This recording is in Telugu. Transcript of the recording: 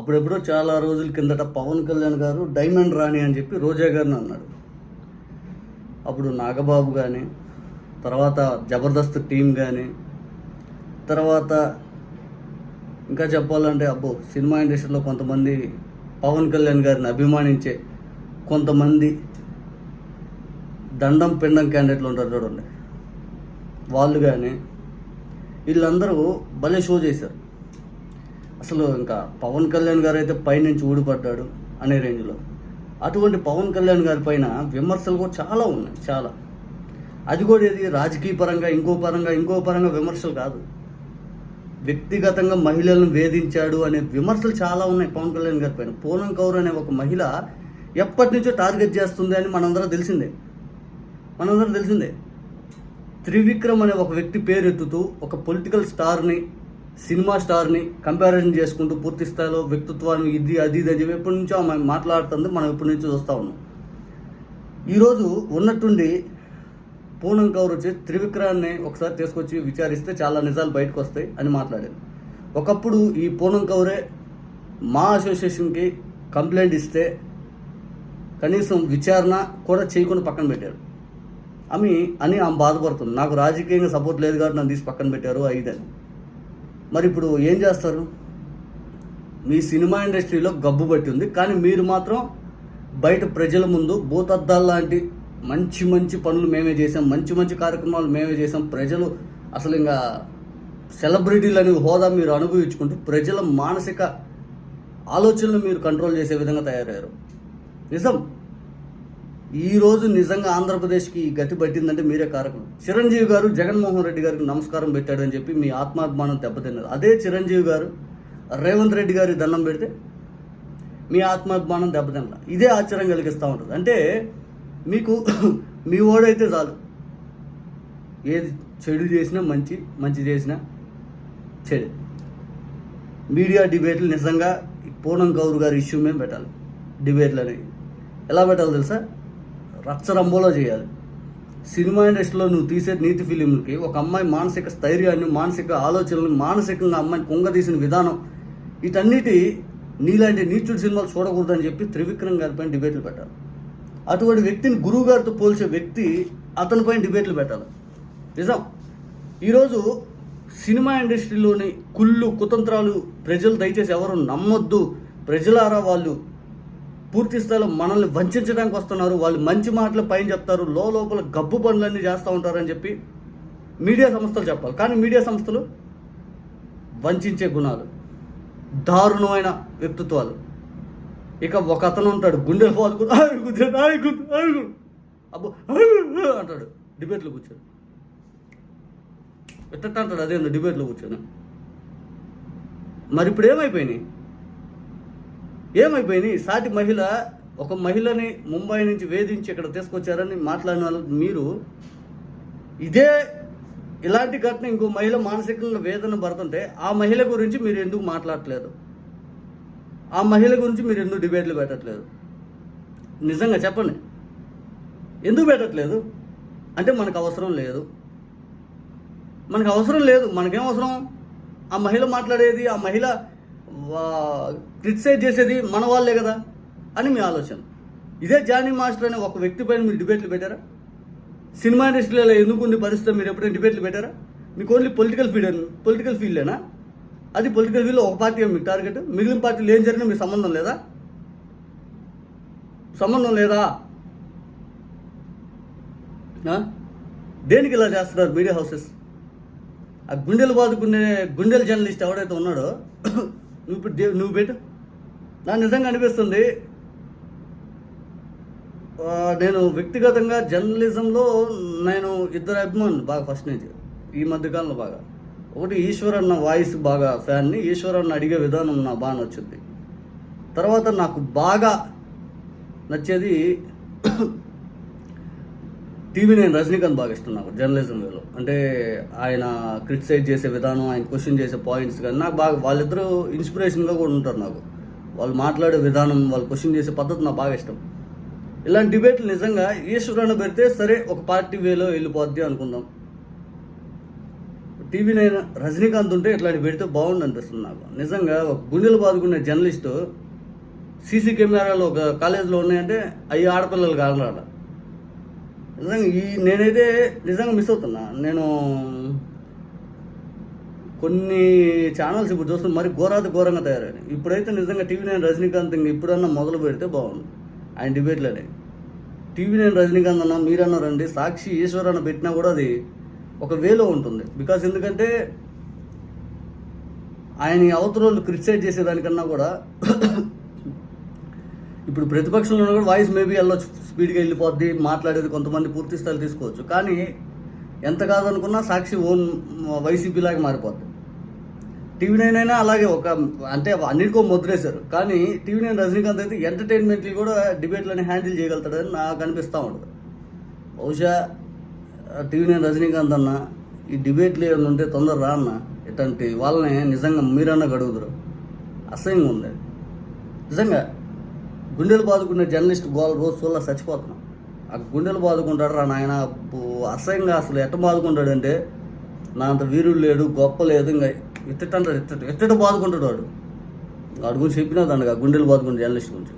అప్పుడెప్పుడో చాలా రోజుల కిందట పవన్ కళ్యాణ్ గారు డైమండ్ రాణి అని చెప్పి రోజా గారిని అన్నాడు. అప్పుడు నాగబాబు కానీ తర్వాత జబర్దస్త్ టీం కానీ తర్వాత ఇంకా చెప్పాలంటే అబ్బో సినిమా ఇండస్ట్రీలో కొంతమంది పవన్ కళ్యాణ్ గారిని అభిమానించే కొంతమంది దండం పిండం క్యాండిడేట్లు ఉంటారు చూడండి. వాళ్ళు కానీ వీళ్ళందరూ భలే షో చేశారు. అసలు ఇంకా పవన్ కళ్యాణ్ గారు అయితే పైనుంచి ఊడిపడ్డాడు అనే రేంజ్లో. అటువంటి పవన్ కళ్యాణ్ గారి పైన విమర్శలు కూడా చాలా ఉన్నాయి చాలా. అది కూడా ఇది రాజకీయ పరంగా ఇంకో పరంగా ఇంకో పరంగా విమర్శలు కాదు. వ్యక్తిగతంగా మహిళలను వేధించాడు అనే విమర్శలు చాలా ఉన్నాయి పవన్ కళ్యాణ్ గారి పైన. పూనం కౌర్ అనే ఒక మహిళ ఎప్పటి నుంచో టార్గెట్ చేస్తుంది అని మనందరం తెలిసిందే. మనందరం తెలిసిందే. త్రివిక్రమ్ అనే ఒక వ్యక్తి పేరు ఎత్తుతూ ఒక పొలిటికల్ స్టార్ని సినిమా స్టార్ని కంపారిజన్ చేసుకుంటూ పూర్తి స్థాయిలో వ్యక్తిత్వాన్ని ఇది అది ఇది అని చెప్పి ఎప్పటి నుంచో ఆమె మాట్లాడుతుంది మనం ఎప్పటి నుంచో చూస్తూ ఉన్నాం. ఈరోజు ఉన్నట్టుండి పూనం కౌర్ వచ్చి త్రివిక్రాన్ని ఒకసారి తీసుకొచ్చి విచారిస్తే చాలా నిజాలు బయటకు వస్తాయి అని మాట్లాడారు. ఒకప్పుడు ఈ పూనం కౌరే మా అసోసియేషన్కి కంప్లైంట్ ఇస్తే కనీసం విచారణ కూడా చేయకుండా పక్కన పెట్టారు. ఆమె అని ఆమె బాధపడుతుంది. నాకు రాజకీయంగా సపోర్ట్ లేదు కాబట్టి నన్ను తీసి పక్కన పెట్టారు అయిదని మరి ఇప్పుడు ఏం చేస్తారు? మీ సినిమా ఇండస్ట్రీలో గబ్బు పట్టి ఉంది. కానీ మీరు మాత్రం బయట ప్రజల ముందు భూతద్దాలు లాంటి మంచి మంచి పనులు మేమే చేసాం మంచి మంచి కార్యక్రమాలు మేమే చేసాం ప్రజలు అసలు ఇంకా సెలబ్రిటీలు అనే హోదా మీరు అనుభవించుకుంటూ ప్రజల మానసిక ఆలోచనలు మీరు కంట్రోల్ చేసే విధంగా తయారయ్యారు. నిజం? ఈరోజు నిజంగా ఆంధ్రప్రదేశ్కి ఈ గతి పట్టిందంటే మీరే కారకులు. చిరంజీవి గారు జగన్మోహన్ రెడ్డి గారికి నమస్కారం పెట్టాడు అని చెప్పి మీ ఆత్మాభిమానం దెబ్బతిన్నారు. అదే చిరంజీవి గారు రేవంత్ రెడ్డి గారి దండం పెడితే మీ ఆత్మాభిమానం దెబ్బతినలా. ఇదే ఆశ్చర్యం కలిగిస్తూ ఉంటుంది. అంటే మీకు మీ ఓడైతే చాలు. ఏది చెడు చేసినా మంచి మంచి చేసినా చెడు. మీడియా డిబేట్లు నిజంగా ఈ పూనం గౌర్ గారి ఇష్యూ మేము పెట్టాలి. డిబేట్లు అనేవి ఎలా పెట్టాలో తెలుసా? రచ్చరంబోలో చేయాలి. సినిమా ఇండస్ట్రీలో నువ్వు తీసే నీతి ఫిలింలకి ఒక అమ్మాయి మానసిక స్థైర్యాన్ని మానసిక ఆలోచనలు మానసికంగా అమ్మాయిని కుంగదీసిన విధానం వీటన్నిటి నీలాంటి నీచుడు సినిమాలు చూడకూడదని చెప్పి త్రివిక్రమ్ గారిపైన డిబేట్లు పెట్టాలి. అటువంటి వ్యక్తిని గురువు గారితో పోల్చే వ్యక్తి అతనిపైన డిబేట్లు పెట్టాలి. నిజం. ఈరోజు సినిమా ఇండస్ట్రీలోని కుళ్ళు కుతంత్రాలు ప్రజలు దయచేసి ఎవరు నమ్మొద్దు. ప్రజలారా వాళ్ళు పూర్తి స్థాయిలో మనల్ని వంచడానికి వస్తున్నారు. వాళ్ళు మంచి మాటలు పైన చెప్తారు. లోపల గబ్బు పనులన్నీ చేస్తూ ఉంటారని చెప్పి మీడియా సంస్థలు చెప్పాలి. కానీ మీడియా సంస్థలు వంచే గుణాలు దారుణమైన వ్యక్తిత్వాలు. ఇక ఒక అతను ఉంటాడు గుండెలు పాదుకుని అబ్బో అంటాడు. డిబేట్లో కూర్చొని ఎట్ట అంటాడు? అదే డిబేట్లో కూర్చొని. మరి ఇప్పుడు ఏమైపోయినాయి? ఏమైపోయినాయి సాటి మహిళ ఒక మహిళని ముంబై నుంచి వేధించి ఇక్కడ తీసుకొచ్చారని మాట్లాడిన వాళ్ళు మీరు. ఇదే ఇలాంటి ఘటన ఇంకో మహిళ మానసికంగా వేదన పడుతుంటే ఆ మహిళ గురించి మీరు ఎందుకు మాట్లాడట్లేదు? ఆ మహిళ గురించి మీరు ఎందుకు డిబేట్లు పెట్టట్లేదు? నిజంగా చెప్పండి. ఎందుకు పెట్టట్లేదు? అంటే మనకు అవసరం లేదు. మనకు అవసరం లేదు. మనకేం అవసరం? ఆ మహిళ మాట్లాడేది ఆ మహిళ క్రిటిసైజ్ చేసేది మన వాళ్ళే కదా అని మీ ఆలోచన. ఇదే జానీ మాస్టర్ అనే ఒక వ్యక్తి పైన మీరు డిబేట్లు పెట్టారా? సినిమా ఇండస్ట్రీలో ఎందుకు ఉంది పరిస్థితి మీరు ఎప్పుడైనా డిబేట్లు పెట్టారా? మీకు ఓన్లీ పొలిటికల్ ఫీల్డ్ పొలిటికల్ ఫీల్డేనా అది పొలిటికల్ ఫీల్డ్ ఒక పార్టీ మీకు టార్గెట్ మిగిలిన పార్టీలు ఏం జరిగినా మీ సంబంధం లేదా? సంబంధం లేదా? దేనికి ఇలా చేస్తున్నారు మీడియా హౌసెస్? ఆ గుండెలు బాదుకునే గుండెల జర్నలిస్ట్ ఎవడైతే ఉన్నాడో నువ్వు ఇప్పుడు దే- నువ్వు పెట్టు. నాకు నిజంగా అనిపిస్తుంది నేను వ్యక్తిగతంగా జర్నలిజంలో నేను ఇద్దరు అభిమానులు బాగా ఫస్ట్ నుంచి. ఈ మధ్యకాలంలో బాగా. ఒకటి ఈశ్వర్ అన్న వాయిస్ బాగా ఫ్యాన్ని ఈశ్వర్ అన్న అడిగే విధానం నా బాగా నచ్చింది. తర్వాత నాకు బాగా నచ్చేది టీవీ నేను రజనీకాంత్ బాగా ఇష్టం నాకు జర్నలిజం వేలో అంటే ఆయన క్రిటిసైజ్ చేసే విధానం ఆయన క్వశ్చన్ చేసే పాయింట్స్ కానీ నాకు బాగా వాళ్ళిద్దరూ ఇన్స్పిరేషన్గా కూడా ఉంటారు నాకు. వాళ్ళు మాట్లాడే విధానం వాళ్ళు క్వశ్చన్ చేసే పద్ధతి నాకు బాగా ఇష్టం. ఇలాంటి డిబేట్లు నిజంగా ఈశ్వరాన్ని పెడితే సరే ఒక పార్టీ వేలో వెళ్ళిపోద్ది అనుకుందాం. టీవీ నైన్ రజనీకాంత్ ఉంటే ఇట్లాంటి పెడితే బాగుండు అనిపిస్తుంది నాకు. నిజంగా ఒక గుండెలు బాదుకునే జర్నలిస్టు సీసీ కెమెరాలు ఒక కాలేజీలో ఉన్నాయంటే అవి ఆడపిల్లలు కానరాడ నిజంగా ఈ నేనైతే నిజంగా మిస్ అవుతున్నా. నేను కొన్ని ఛానల్స్ ఇప్పుడు చూస్తున్నా మరి ఘోరాతి ఘోరంగా తయారైనాయి. ఇప్పుడైతే నిజంగా టీవీ నైన్ రజనీకాంత్ ఇంక ఇప్పుడన్నా మొదలు పెడితే బాగుంది ఆయన డిబేట్లోనే టీవీ నైన్ రజనీకాంత్ అన్న మీరన్న రండి సాక్షి ఈశ్వర్ అన్న పెట్టినా కూడా అది ఒక వేలో ఉంటుంది. బికాస్ ఎందుకంటే ఆయన అవతరోళ్ళు క్రిటిసైజ్ చేసేదానికన్నా కూడా ఇప్పుడు ప్రతిపక్షంలో కూడా వాయిస్ మేబీ వెళ్ళొచ్చు. స్పీడ్గా వెళ్ళిపోద్ది మాట్లాడేది కొంతమంది పూర్తి స్థాయిలో తీసుకోవచ్చు. కానీ ఎంత కాదనుకున్నా సాక్షి ఓన్ వైసీపీ లాగా మారిపోద్ది. టీవీ నైన్ అయినా అలాగే ఒక అంటే అన్నిటికో ముద్రేశారు కానీ టీవీ నైన్ రజనీకాంత్ అయితే ఎంటర్టైన్మెంట్లు కూడా డిబేట్లని హ్యాండిల్ చేయగలుగుతాడని నాకు అనిపిస్తూ ఉండదు బహుశా టీవీ నైన్ రజనీకాంత్ అన్న ఈ డిబేట్లు ఏమైనా ఉంటే తొందర రా అన్న. ఇట్లాంటి వాళ్ళని నిజంగా మీరన్నా గడుగుతారు అసహ్యంగా ఉంది. నిజంగా గుండెలు బాదుకున్న జర్నలిస్ట్ గోల రోజు వల్ల చచ్చిపోతున్నాం. ఆ గుండెలు బాదుకుంటాడు రా నాయన అసహ్యంగా అసలు ఎట్ట బాదుకుంటాడు అంటే నా అంత వీరుడు లేడు గొప్ప లేదు ఇంకా ఇట్టంటాడు ఇట్టట ఇట్టట బాదుకుంటాడు వాడు. వాడి గురించి చెప్పినా దండగా గుండెలు బాదుకున్న జర్నలిస్ట్ గురించి.